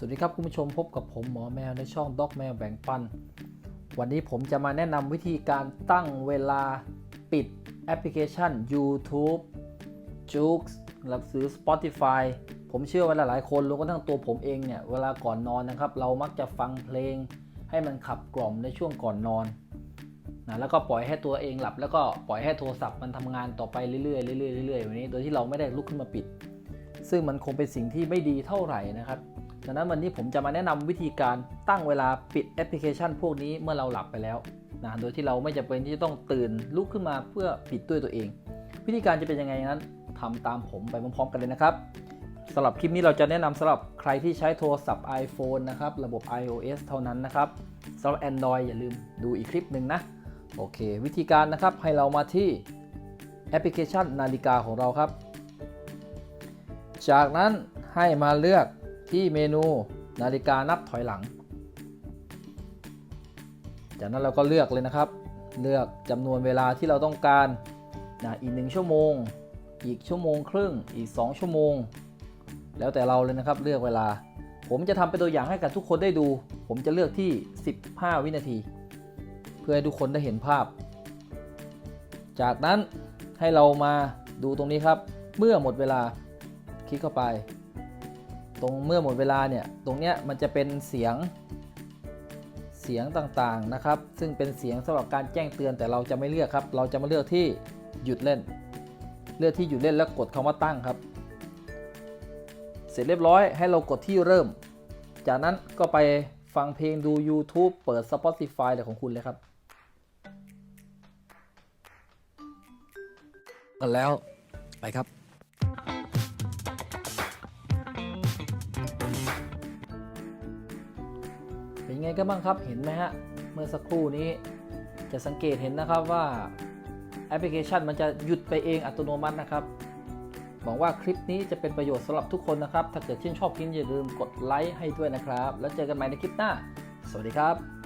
สวัสดีครับคุณผู้ชมพบกับผมหมอแมวในช่องด็อกแมวแบ่งปัน วันนี้ผมจะมาแนะนำวิธีการตั้งเวลาปิดแอปพลิเคชัน YouTube j o o x หรือซื้อ Spotify ผมเชื่อว่าหลายๆคนรวมกระทั่งตัวผมเองเนี่ย เวลาก่อนนอนนะครับ เรามักจะฟังเพลง ให้มันขับกล่อมในช่วงก่อนนอนนะแล้วก็ปล่อยให้ตัวเองหลับ แล้วก็ปล่อยให้โทรศัพท์มันทำงานต่อไปเรื่อยๆเรื่อยๆเรื่อยๆแบบนี้โดยที่เราไม่ได้ลุกขึ้นมาปิด ซึ่งมันคงเป็นสิ่งที่ไม่ดีเท่าไหร่นะครับ ดังนั้นวันนี้ผมจะมาแนะนำวิธีการตั้งเวลาปิดแอปพลิเคชัน พวกนี้เมื่อเราหลับไปแล้วนะโดยที่เราไม่จำเป็นที่จะต้องตื่นลุกขึ้นมาเพื่อปิดด้วยตัวเอง วิธีการจะเป็นยังไงนั้นทำตามผมไปพร้อมๆกันเลยนะครับสำหรับคลิปนี้เราจะแนะนำสำหรับใครที่ใช้โทรศัพท์ iPhone นะครับ ระบบ iOS เท่านั้นนะครับสำหรับ Android อย่าลืมดูอีกคลิปหนึ่งนะ โอเค วิธีการนะครับให้เรามาที่แอปพลิเคชันนาฬิกาของเราครับ จากนั้นให้มาเลือก ที่เมนูนาฬิกานับถอยหลัง จากนั้นเราก็เลือกเลยนะครับ เลือกจำนวนเวลาที่เราต้องการนะอีก1ชั่วโมง อีกชั่วโมงครึ่ง อีก 2 ชั่วโมง แล้วแต่เราเลยนะครับเลือกเวลา ผมจะทำเป็นตัวอย่างให้กับทุกคนได้ดู ผมจะเลือกที่ 15 วินาที เพื่อให้ทุกคนได้เห็นภาพ จากนั้นให้เรามาดูตรงนี้ครับ เมื่อหมดเวลาคลิกเข้าไป ตรงเมื่อหมดเวลาเนี่ยตรงเนี้ยมันจะเป็นเสียงเสียงต่างๆนะครับ ซึ่งเป็นเสียงสำหรับการแจ้งเตือนแต่เราจะไม่เลือกครับ เราจะมาเลือกที่หยุดเล่น เลือกที่หยุดเล่นแล้วกดคำว่าตั้งครับ เสร็จเรียบร้อยให้เรากดที่เริ่ม จากนั้นก็ไปฟังเพลงดู YouTube เปิด Spotify อะไรของคุณเลยครับกันแล้วไปครับ เป็นไงกันบ้างครับเห็นไหมฮะเมื่อสักครู่นี้จะสังเกตเห็นนะครับว่าแอปพลิเคชันมันจะหยุดไปเองอัตโนมัตินะครับหวังว่าคลิปนี้จะเป็นประโยชน์สำหรับทุกคนนะครับ ถ้าเกิดชื่นชอบคลิปอย่าลืมกดไลค์ให้ด้วยนะครับ แล้วเจอกันใหม่ในคลิปหน้า สวัสดีครับ